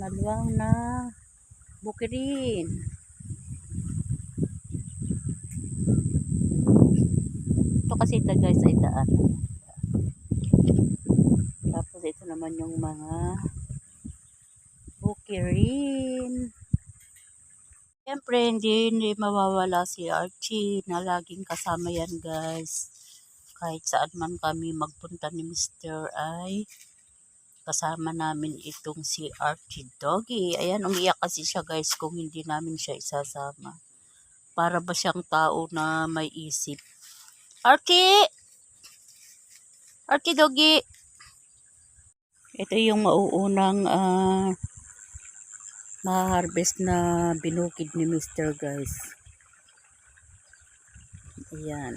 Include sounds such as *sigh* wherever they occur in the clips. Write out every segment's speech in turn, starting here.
maluwang na bukirin. Ito kasi ito guys ay daan. Tapos ito naman yung mga bukirin. Siyempre, hindi, hindi mawawala si Archie na laging kasama yan guys. Kahit saan man kami magpunta ni Mr. ay kasama namin itong si Archie Doggy. Ayan, umiyak kasi siya guys kung hindi namin siya isasama. Para ba siyang tao na may isip. Archie! Archie Doggy! Ito yung mauunang ah ma-harvest na binukid ni Mr. guys. Ayan.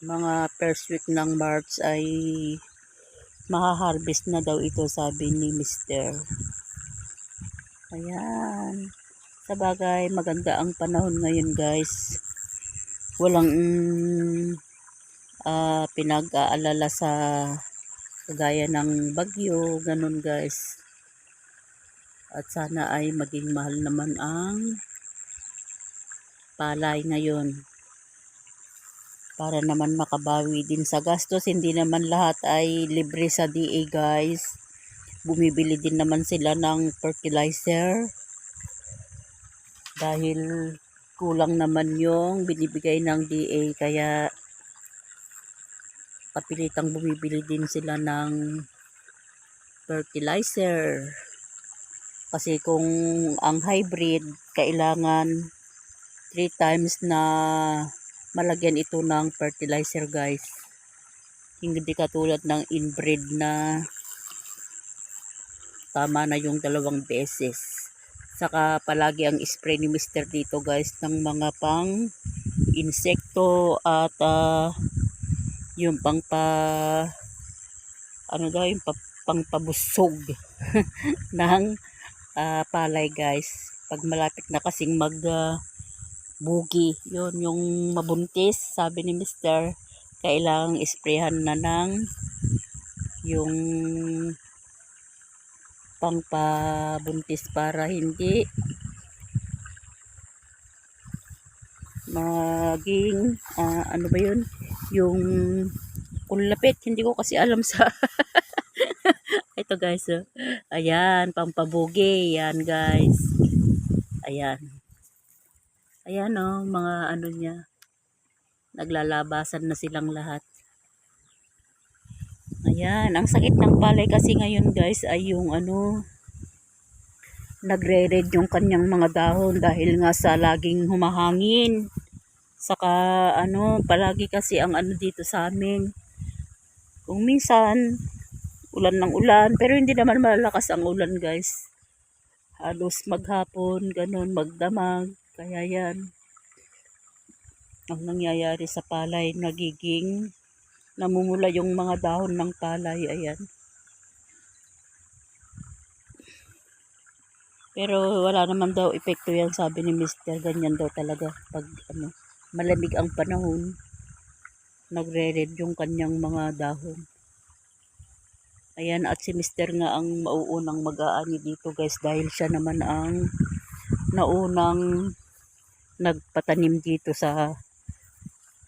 Mga first week ng March ay maha-harvest na daw ito sabi ni Mr. Ayan. Sa bagay, maganda ang panahon ngayon guys. Walang mm, ah, pinag-aalala sa kagaya ng bagyo, ganun guys. At sana ay maging mahal naman ang palay ngayon. Para naman makabawi din sa gastos. Hindi naman lahat ay libre sa DA guys. Bumibili din naman sila ng fertilizer. Dahil kulang naman yung binibigay ng DA. Kaya kapilitang bumibili din sila ng fertilizer. Kasi kung ang hybrid, kailangan 3 times na malagyan ito ng fertilizer guys. Hindi katulad ng inbred na tama na yung dalawang beses. Saka palagi ang spray ni Mr. dito guys ng mga pang insekto at ah, yung pang pa ano daw yung pa, pang pabusog *laughs* ng ah, palay guys pag malapit na kasing mag ah, bugi yun yung mabuntis sabi ni mister kailangang isprayhan na ng yung pangpabuntis para hindi maging ah, ano ba yun yung kulapit hindi ko kasi alam sa *laughs* ito guys oh. Ayan, pampabugi. Yan guys. Ayan. Ayan oh, mga ano niya. Naglalabasan na silang lahat. Ayan, ang sakit ng palay kasi ngayon guys ay yung ano, nagre-red yung kanyang mga dahon dahil nga sa laging humahangin. Saka ano, palagi kasi ang ano dito sa amin. Kung minsan, ulan ng ulan. Pero hindi naman malakas ang ulan guys. Halos maghapon, ganun, magdamag. Kaya yan. Ang nangyayari sa palay, nagiging namumula yung mga dahon ng palay. Ayan. Pero wala naman daw epekto yan sabi ni Mr. Ganyan daw talaga pag ano, malamig ang panahon. Nagre-red yung kanyang mga dahon. Ayan, at si Mr. nga ang mauunang mag-aani dito guys dahil siya naman ang naunang nagpatanim dito sa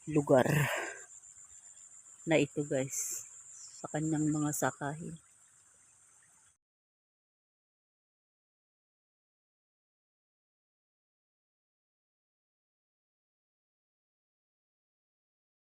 lugar na ito guys sa kanyang mga sakahin.